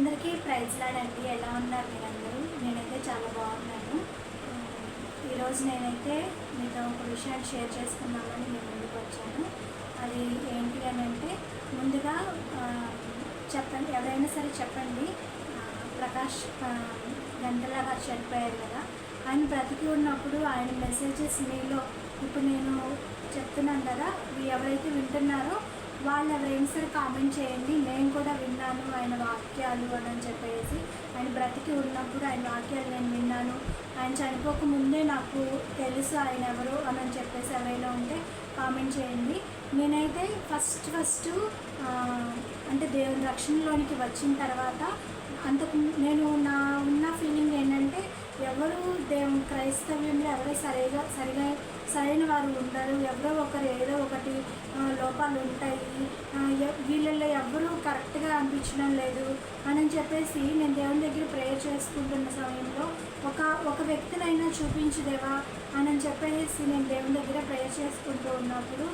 అందరికీ ప్రైజ్ లాడండి ఎలా ఉన్నారు మీరందరూ? నేనైతే చాలా బాగున్నాను. ఈరోజు నేనైతే మీతో ఒక విషయాన్ని షేర్ చేసుకుందామని నేను ముందుకు వచ్చాను. అది ఏంటి అని అంటే ముందుగా చెప్పండి ఎవరైనా సరే చెప్పండి. ప్రకాష్ గంటల గారు చనిపోయారు కదా. ఆయన బ్రతికి ఉన్నప్పుడు ఆయన మెసేజెస్ మీలో ఇప్పుడు నేను చెప్తున్నాను కదా ఎవరైతే వింటున్నారో వాళ్ళు ఎవరైనా కామెంట్ చేయండి. నేను కూడా విన్నాను ఆయన వాక్యాలు అని చెప్పేసి. ఆయన బ్రతికి ఉన్నప్పుడు ఆయన వాక్యాలు నేను విన్నాను. ఆయన చనిపోక ముందే నాకు తెలుసు ఆయన ఎవరు అని చెప్పేసి ఎవరైనా ఉంటే కామెంట్ చేయండి. నేనైతే ఫస్ట్ ఫస్ట్ అంటే దేవుని రక్షణలోనికి వచ్చిన తర్వాత అంతకు నేను నా ఉన్న ఫీలింగ్ ఏంటంటే ఎవరు దేవుని క్రైస్తవ్యంలో ఎవరు సరిగా సరిగా సరైన వారు ఉండరు. ఎవరో ఒకరు ఏదో ఒకటి లోపాలు ఉంటాయి. వీళ్ళల్లో ఎవరు కరెక్ట్గా అనిపించడం లేదు అని చెప్పేసి నేను దేవుని దగ్గర ప్రేయర్ చేసుకుంటున్న సమయంలో ఒక ఒక వ్యక్తినైనా చూపించుదేవా అని చెప్పేసి నేను దేవుని దగ్గర ప్రేయర్ చేసుకుంటూ ఉన్నప్పుడు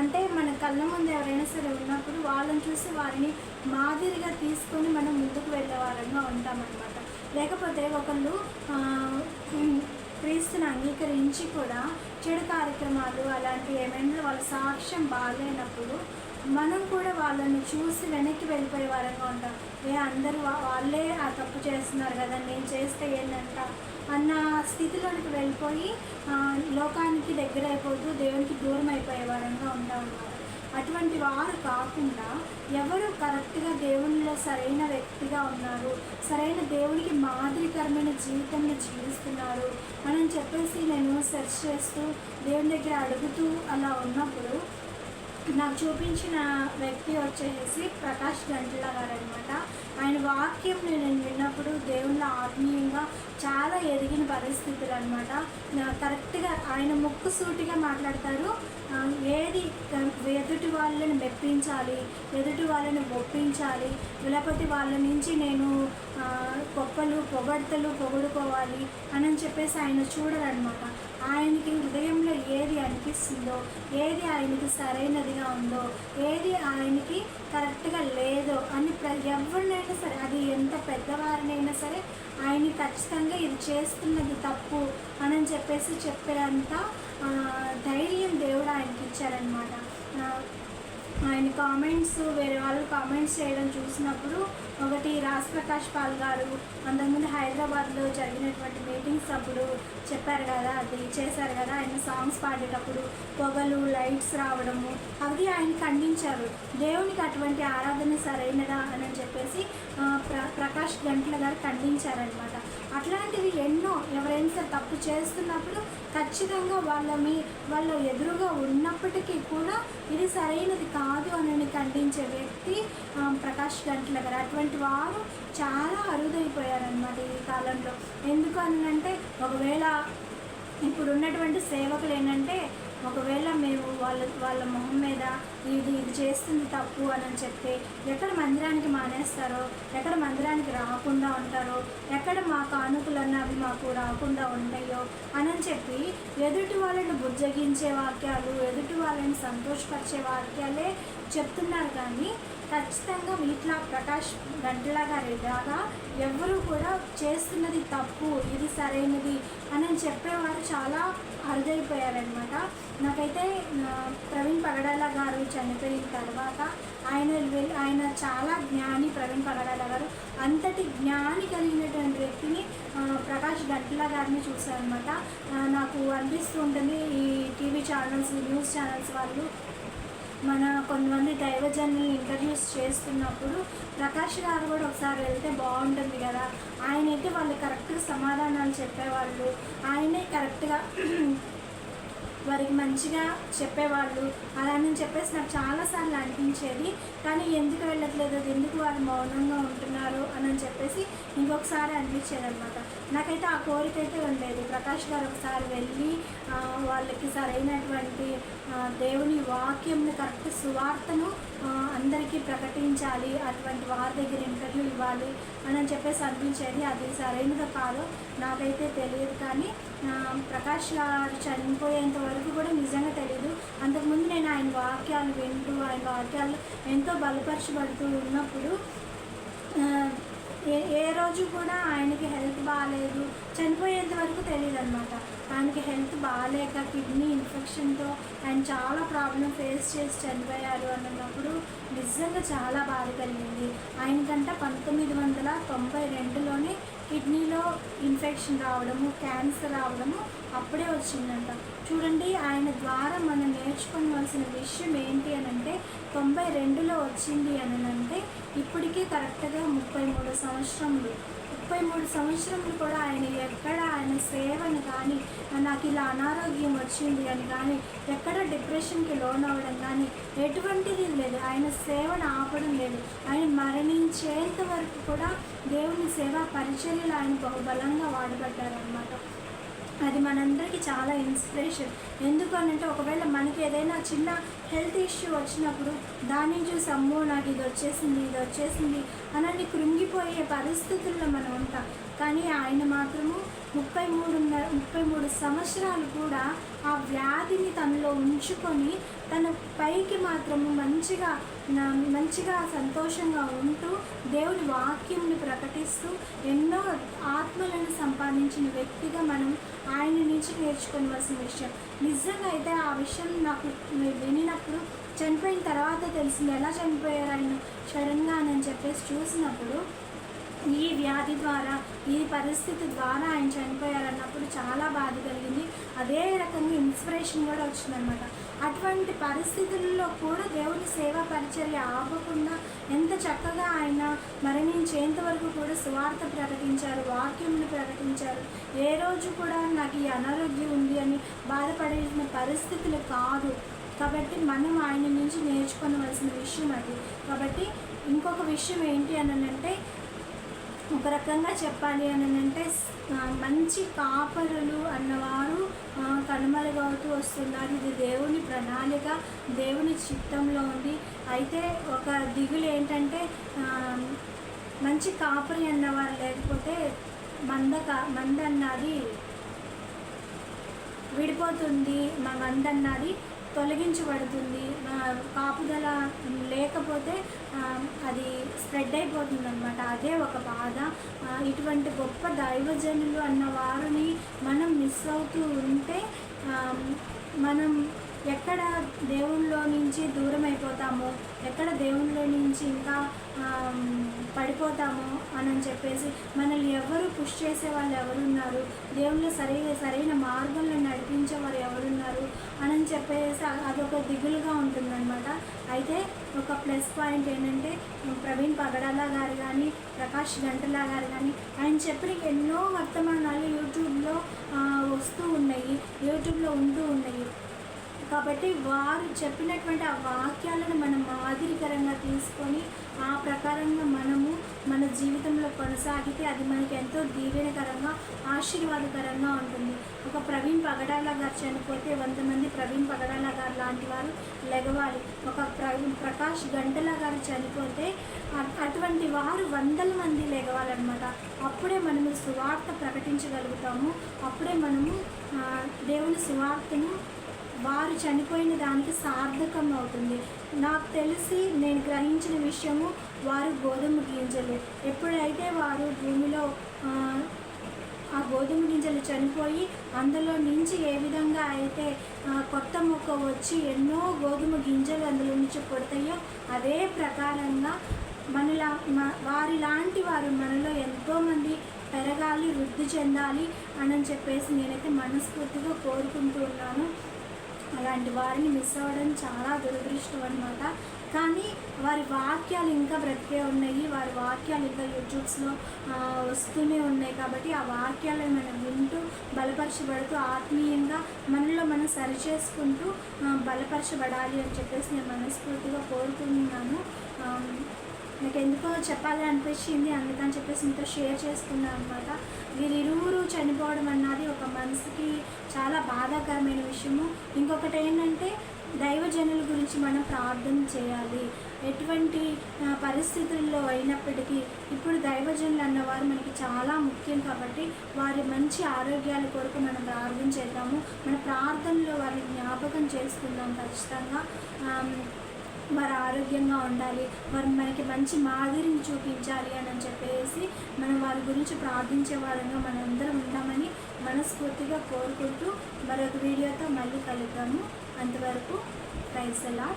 అంటే మన కళ్ళ ముందు ఎవరైనా సరే ఉన్నప్పుడు వాళ్ళని చూసి వారిని మాదిరిగా తీసుకొని మనం ముందుకు వెళ్ళే వాళ్ళంగా ఉంటామన్నమాట. లేకపోతే ఒకళ్ళు క్రీస్తుని అంగీకరించి కూడా చెడు కార్యక్రమాలు అలాంటి ఏమైనా వాళ్ళ సాక్ష్యం బాగాలేనప్పుడు మనం కూడా వాళ్ళని చూసి వెనక్కి వెళ్ళిపోయే వారంగా ఉంటాం. ఏ అందరూ వాళ్ళే ఆ తప్పు చేస్తున్నారు కదా నేను చేస్తే ఏంటంట అన్న స్థితిలోనికి వెళ్ళిపోయి లోకానికి దగ్గర అయిపోతూ దేవునికి దూరం అయిపోయే వారంగా ఉంటాం. అన్నమాట అటువంటి వారు కాకుండా ఎవరు కరెక్ట్గా దేవునిలో సరైన వ్యక్తిగా ఉన్నారు సరైన దేవునికి మాదిరికరమైన జీవితాన్ని జీవిస్తున్నారు అని చెప్పేసి నేను సెర్చ్ చేస్తూ దేవుని దగ్గర అడుగుతూ అలా ఉన్నప్పుడు నాకు చూపించిన వ్యక్తి వచ్చేసి ప్రకాష్ గంటల గారు అనమాట ఆయన వాక్యం నేను విన్నప్పుడు దేవుళ్ళ ఆత్మీయంగా చాలా ఎదిగిన పరిస్థితులు అనమాట కరెక్ట్గా ఆయన ముక్కు సూటిగా మాట్లాడతారు ఏది ఎదుటి వాళ్ళని మెప్పించాలి ఎదుటి వాళ్ళని ఒప్పించాలి లేకపోతే వాళ్ళ నుంచి నేను గొప్పలు పొగడ్తలు పొగడుకోవాలి అని చెప్పేసి ఆయన చూడరనమాట ఆయనకి హృదయంలో ఏది అనిపిస్తుందో ఏది ఆయనకి సరైనదిగా ఉందో ఏది ఆయనకి కరెక్ట్గా లేదో అని ప్ర ఎవరినైనా సరే అది ఎంత పెద్దవారినైనా సరే ఆయన ఖచ్చితంగా ఇది చేస్తున్నది తప్పు అని చెప్పేసి చెప్పేంత ధైర్యం దేవుడు ఆయనకి ఇచ్చారనమాట ఆయన కామెంట్స్ వేరే వాళ్ళు కామెంట్స్ చేయడం చూసినప్పుడు ఒకటి రాజ్ ప్రకాష్ పాల్ గారు అంతకుముందు హైదరాబాద్లో జరిగినటువంటి మీటింగ్స్ అప్పుడు చెప్పారు కదా అది చేశారు కదా ఆయన సాంగ్స్ పాడేటప్పుడు పొగలు లైట్స్ రావడము అవి ఆయన ఖండించారు. దేవునికి అటువంటి ఆరాధన సరైనదా అని చెప్పేసి ప్ర ప్రకాష్ గంట్ల గారు ఖండించారనమాట అట్లాంటివి ఎన్నో ఎవరైనా సరే తప్పు చేస్తున్నప్పుడు ఖచ్చితంగా వాళ్ళ మీ వాళ్ళ ఎదురుగా ఉన్నప్పటికీ కూడా ఇది సరైనది కాదు అని ఖండించే వ్యక్తి ప్రకాష్ గంటల గారు అటువంటి వారు చాలా అరుదైపోయారనమాట ఈ కాలంలో. ఎందుకు అని అంటే ఒకవేళ ఇప్పుడు ఉన్నటువంటి సేవకులు ఏంటంటే ఒకవేళ మేము వాళ్ళ వాళ్ళ మొహం మీద ఇది ఇది చేస్తుంది తప్పు అని చెప్తే ఎక్కడ మందిరానికి మానేస్తారో ఎక్కడ మందిరానికి రాకుండా ఉంటారో ఎక్కడ మా కానుకలు అన్నవి మాకు రాకుండా ఉంటాయో అని చెప్పి ఎదుటి వాళ్ళని బుజ్జగించే వాక్యాలు ఎదుటి వాళ్ళని సంతోషపరిచే వాక్యాలే చెప్తున్నారు కానీ ఖచ్చితంగా మీట్లా ప్రకాష్ గంటల గారి లాగా ఎవరు కూడా చేస్తున్నది తప్పు ఇది సరైనది అని చెప్పేవారు చాలా అరుదైపోయారనమాట నాకైతే ప్రవీణ్ పగడాల గారు చనిపోయిన తర్వాత ఆయన ఆయన చాలా జ్ఞాని ప్రవీణ్ పగడాల గారు. అంతటి జ్ఞాని కలిగినటువంటి వ్యక్తిని ప్రకాష్ గంటల గారిని చూశారనమాట నాకు అనిపిస్తూ ఉంటుంది ఈ టీవీ ఛానల్స్ న్యూస్ ఛానల్స్ వాళ్ళు మన కొంతమంది దైవజనుల్ని ఇంటర్వ్యూస్ చేస్తున్నప్పుడు ప్రకాష్ గారు కూడా ఒకసారి వెళ్తే బాగుంటుంది కదా? ఆయన అయితే వాళ్ళు కరెక్ట్గా సమాధానాలు చెప్పేవాళ్ళు. ఆయనే కరెక్ట్గా వారికి మంచిగా చెప్పేవాళ్ళు. అలా అని చెప్పేసి నాకు చాలాసార్లు అనిపించేది. కానీ ఎందుకు వెళ్ళట్లేదు? అది ఎందుకు వారు మౌనంగా ఉంటున్నారు? అని అని చెప్పేసి ఇంకొకసారి అనిపించేది అనమాట నాకైతే ఆ కోరిక అయితే ఉండేది. ప్రకాష్ గారు ఒకసారి వెళ్ళి వాళ్ళకి సరైనటువంటి దేవుని వాక్యంని కరెక్ట్ సువార్తను అందరికీ ప్రకటించాలి. అటువంటి వారి దగ్గర ఇంటర్వ్యూ ఇవ్వాలి అని చెప్పేసి అనిపించేది. అది సరైనదో కాదో నాకైతే తెలియదు కానీ ప్రకాష్ గారు చనిపోయేంత వరకు కూడా నిజంగా తెలియదు అంతకుముందు నేను ఆయన వాక్యాలు వింటూ ఆయన వాక్యాలు ఎంతో బలపరచబడుతూ ఉన్నప్పుడు ఏ ఏ రోజు కూడా ఆయనకి హెల్త్ బాగాలేదు చనిపోయేంత వరకు తెలియదు అనమాట ఆయనకి హెల్త్ బాగాలేక కిడ్నీ ఇన్ఫెక్షన్తో ఆయన చాలా ప్రాబ్లం ఫేస్ చేసి చనిపోయారు అన్నప్పుడు నిజంగా చాలా బాధ కలిగింది. ఆయనకంట పంతొమ్మిది వందల తొంభై రెండులోనే కిడ్నీలో ఇన్ఫెక్షన్ రావడము క్యాన్సర్ రావడము అప్పుడే వచ్చిందంట. చూడండి ఆయన ద్వారా మనం నేర్చుకోవాల్సిన విషయం ఏంటి అని అంటే తొంభై రెండులో వచ్చింది అని అంటే ఇప్పటికీ కరెక్ట్గా ముప్పై మూడు సంవత్సరములు. ముప్పై మూడు సంవత్సరములు కూడా ఆయన ఎక్కడ ఆయన సేవను కానీ నాకు ఇలా అనారోగ్యం వచ్చింది అని కానీ ఎక్కడ డిప్రెషన్కి లోన్ అవ్వడం కానీ ఎటువంటిది లేదు. ఆయన సేవను ఆపడం లేదు. ఆయన మరణించేంత వరకు కూడా దేవుని సేవ పరిచర్యలు ఆయన బహుబలంగా వాడబడ్డారనమాట అది మనందరికీ చాలా ఇన్స్పిరేషన్ ఎందుకు అంటే ఒకవేళ మనకి ఏదైనా చిన్న హెల్త్ ఇష్యూ వచ్చినప్పుడు దాన్ని చూసి అమ్మో నాకు ఇది వచ్చేసింది ఇది వచ్చేసింది అనని కృంగిపోయే పరిస్థితుల్లో మనం ఉంటాం. కానీ ఆయన మాత్రము ముప్పై మూడున్నర ముప్పై మూడు సంవత్సరాలు కూడా ఆ వ్యాధిని తనలో ఉంచుకొని తన పైకి మాత్రము మంచిగా మంచిగా సంతోషంగా ఉంటూ దేవుడి వాక్యంని ప్రకటిస్తూ ఎన్నో ఆత్మలను సంపాదించిన వ్యక్తిగా మనం ఆయన నుంచి నేర్చుకోవాల్సిన విషయం. నిజంగా అయితే ఆ విషయం నాకు వినినప్పుడు చనిపోయిన తర్వాత తెలిసింది. ఎలా చనిపోయారు ఆయన? సడన్గా అని చెప్పేసి చూసినప్పుడు ఈ వ్యాధి ద్వారా ఈ పరిస్థితి ద్వారా ఆయన చనిపోయారన్నప్పుడు చాలా బాధ కలిగింది. అదే రకంగా ఇన్స్పిరేషన్ కూడా వచ్చిందనమాట అటువంటి పరిస్థితుల్లో కూడా దేవుని సేవా పరిచర్య ఆగకుండా ఎంత చక్కగా ఆయన మరణించేంత వరకు కూడా సువార్త ప్రకటించారు వాక్యములు ప్రకటించారు. ఏ రోజు కూడా నాకు ఈ అనారోగ్యం ఉంది అని బాధపడిన పరిస్థితులు కాదు. కాబట్టి మనం ఆయన నుంచి నేర్చుకోవలసిన విషయం అది. కాబట్టి ఇంకొక విషయం ఏంటి అని అంటే ఒక రకంగా చెప్పాలి అని అంటే మంచి కాపరులు అన్నవారు కనుమరుగవుతూ వస్తున్నారు. ఇది దేవుని ప్రణాళిక దేవుని చిత్తంలో ఉంది. అయితే ఒక దిగులు ఏంటంటే మంచి కాపరి అన్నవారు లేకపోతే మంద కా మంద అన్నది విడిపోతుంది మా మంద అన్నది తొలగించబడుతుంది. కాపుదల లేకపోతే అది స్ప్రెడ్ అయిపోతుంది అనమాట అదే ఒక బాధ. ఇటువంటి గొప్ప దైవజనులు అన్న వారిని మనం మిస్ అవుతూ ఉంటే మనం ఎక్కడ దేవుళ్ళలో నుంచి దూరం అయిపోతామో ఎక్కడ దేవుళ్ళలో నుంచి ఇంకా పడిపోతామో అని చెప్పేసి మనల్ని ఎవరు పుష్ చేసే వాళ్ళు ఎవరున్నారు? దేవుళ్ళు సరి సరైన మార్గంలో నడిపించే వారు ఎవరున్నారు? అని చెప్పేసి అదొక దిగులుగా ఉంటుందన్నమాట. అయితే ఒక ప్లస్ పాయింట్ ఏంటంటే ప్రవీణ్ పగడాల గారు కానీ ప్రకాష్ గంటలా గారు కానీ ఆయన చెప్పిన ఎన్నో వర్తమానాలు యూట్యూబ్లో వస్తూ ఉన్నాయి యూట్యూబ్లో ఉంటూ ఉన్నాయి. కాబట్టి వారు చెప్పినటువంటి ఆ వాక్యాలను మనం మాదిరికరంగా తీసుకొని ఆ ప్రకారంగా మనము మన జీవితంలో కొనసాగితే అది మనకి ఎంతో దీవెనకరంగా ఆశీర్వాదకరంగా ఉంటుంది. ఒక ప్రవీణ్ పగడాల గారు చనిపోతే వంద మంది ప్రవీణ్ పగడాల గారు లాంటి వారు లెగవాలి. ఒక ప్రవీణ్ ప్రకాష్ గంటల గారు చనిపోతే అటువంటి వారు వందల మంది లెగవాలన్నమాట. అప్పుడే మనము సువార్త ప్రకటించగలుగుతాము. అప్పుడే మనము దేవుని సువార్తను వారు చనిపోయిన దానికి సార్థకం అవుతుంది. నాకు తెలిసి నేను గ్రహించిన విషయము వారు గోధుమ గింజలు. ఎప్పుడైతే వారు భూమిలో ఆ, గోధుమ గింజలు చనిపోయి అందులో నుంచి ఏ విధంగా అయితే కొత్త మొక్క వచ్చి ఎన్నో గోధుమ గింజలు అందులో నుంచి పుడతాయో అదే ప్రకారంగా మనలా వారి లాంటి వారు మనలో ఎంతోమంది పెరగాలి వృద్ధి చెందాలి అని చెప్పేసి నేనైతే మనస్ఫూర్తిగా కోరుకుంటూ ఉన్నాను. అలాంటి వారిని మిస్ అవ్వడం చాలా దురదృష్టం అనమాట కానీ వారి వాక్యాలు ఇంకా బ్రతికే ఉన్నాయి. వారి వాక్యాలు ఇంకా యూట్యూబ్స్లో వస్తూనే ఉన్నాయి కాబట్టి ఆ వాక్యాలను మనం వింటూ బలపరచబడుతూ ఆత్మీయంగా మనలో మనం సరిచేసుకుంటూ చేసుకుంటూ బలపరచబడాలి అని చెప్పేసి నేను మనస్ఫూర్తిగా కోరుకుంటున్నాను. నాకు ఎందుకో చెప్పాలి అనిపించింది. అందుకని చెప్పేసి మీతో షేర్ చేసుకున్నాను అనమాట వీరిరువురు చనిపోవడం అన్నది ఒక మనసుకి చాలా బాధాకరమైన విషయము. ఇంకొకటి ఏంటంటే దైవజనుల గురించి మనం ప్రార్థన చేయాలి. ఎటువంటి పరిస్థితుల్లో అయినప్పటికీ ఇప్పుడు దైవజనులు అన్నవారు మనకి చాలా ముఖ్యం కాబట్టి వారి మంచి ఆరోగ్యాల కొరకు మనం ప్రార్థన చేద్దాము. మన ప్రార్థనలో వారిని జ్ఞాపకం చేసుకుందాం ఖచ్చితంగా. వారు ఆరోగ్యంగా ఉండాలి వారు మనకి మంచి మాదిరిని చూపించాలి అని చెప్పేసి మనం వారి గురించి ప్రార్థించే వారంగా మనందరం ఉంటామని మనస్ఫూర్తిగా కోరుకుంటూ మరొక వీడియోతో మళ్ళీ కలుద్దాము. అంతవరకు ప్రైజ్ ఎలా